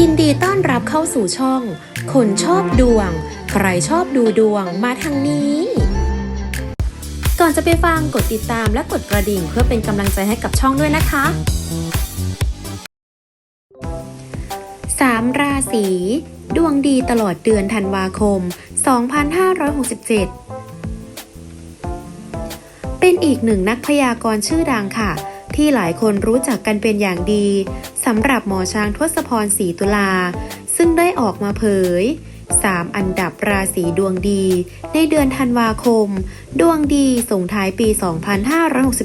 ยินดีต้อนรับเข้าสู่ช่อง คนชอบดวง ใครชอบดูดวงมาทางนี้ ก่อนจะไปฟังกดติดตามและกดกระดิ่งเพื่อเป็นกำลังใจให้กับช่องด้วยนะคะ 3 ราศีดวงดีตลอดเดือนธันวาคม 2567 เป็นอีกหนึ่งนักพยากรณ์ชื่อดังค่ะ ที่หลายคนรู้จักกันเป็นอย่างดีสำหรับหมอช้างทศพรศรีตุลา ซึ่งได้ออกมาเผย 3 อันดับราศีดวงดี ในเดือนธันวาคม ดวงดีส่งท้ายปี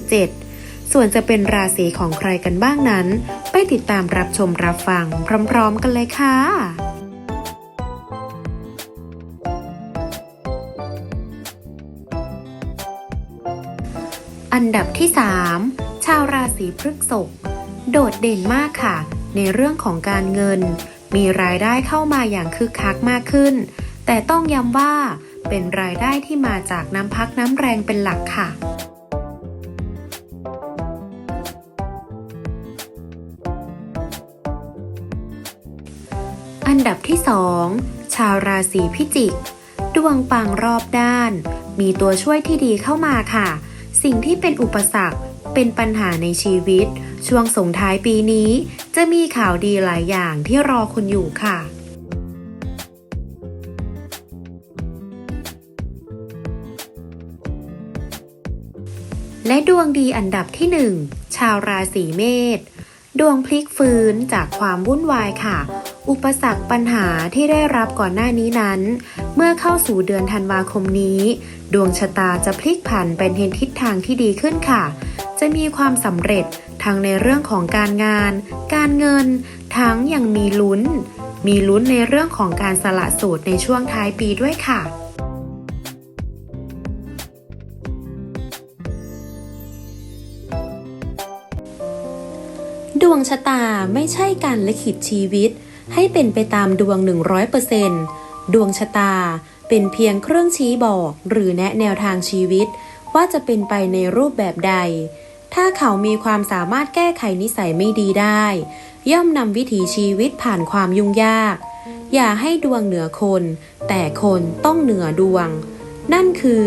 2567 ส่วนจะเป็นราศีของใครกันบ้างนั้น ไปติดตามรับชมรับฟังพร้อมๆกันเลยค่ะอันดับที่ 3 ชาวราศีพฤษภโดดเด่นมากค่ะ ในเรื่องของการเงิน มีรายได้เข้ามาอย่างคึกคักมากขึ้น แต่ต้องย้ำว่าเป็นรายได้ที่มาจากน้ำพักน้ำแรงเป็นหลักค่ะอันดับที่ 2 ชาวราศีพิจิก ดวงปังรอบด้าน มีตัวช่วยที่ดีเข้ามาค่ะ สิ่งที่เป็นอุปสรรค เป็นปัญหาในชีวิต ช่วงส่งท้ายปีนี้ จะมีข่าวดีหลายอย่างที่รอคุณอยู่ค่ะและดวงดีอันดับที่ 1 ชาวราศีเมษดวงพลิกฟื้นจากความวุ่นวายค่ะ อุปสรรคปัญหาที่ได้รับก่อนหน้านี้นั้น เมื่อเข้าสู่เดือนธันวาคมนี้ ดวงชะตาจะพลิกผันเป็นเทิศทางที่ดีขึ้นค่ะ จะมีความสำเร็จทั้งในเรื่องของการงาน การเงิน ทั้งยังมีลุ้น มีลุ้นในเรื่องของการสละสูตรในช่วงท้ายปีด้วยค่ะดวงชะตาไม่ใช่การลิขิตชีวิต ให้เป็นไปตามดวง 100%ดวงชะตาเป็นเพียงเครื่องชี้บอกหรือแนะแนวทางชีวิต ว่าจะเป็นไปในรูปแบบใด ถ้าเขามีความสามารถแก้ไขนิสัยไม่ดีได้ ย่อมนำวิถีชีวิตผ่านความยุ่งยาก อย่าให้ดวงเหนือคน แต่คนต้องเหนือดวง นั่นคือ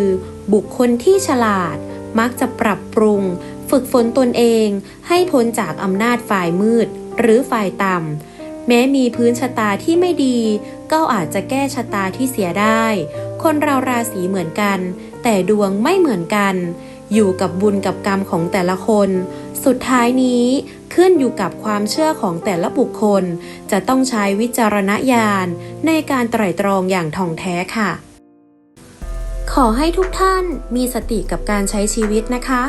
บุคคลที่ฉลาด มักจะปรับปรุง ฝึกฝนตนเองให้พ้นจากอำนาจฝ่ายมืด หรือฝ่ายต่ำแม้มีพื้นชะตาที่ไม่ดี ก็อาจจะแก้ชะตาที่เสียได้ คนเราราศีเหมือนกัน แต่ดวงไม่เหมือนกัน อยู่กับบุญกับกรรมของแต่ละคน สุดท้ายนี้ขึ้นอยู่กับความเชื่อของแต่ละบุคคล จะต้องใช้วิจารณญาณในการไตร่ตรองอย่างท่องแท้ค่ะ ขอให้ทุกท่านมีสติกับการใช้ชีวิตนะคะ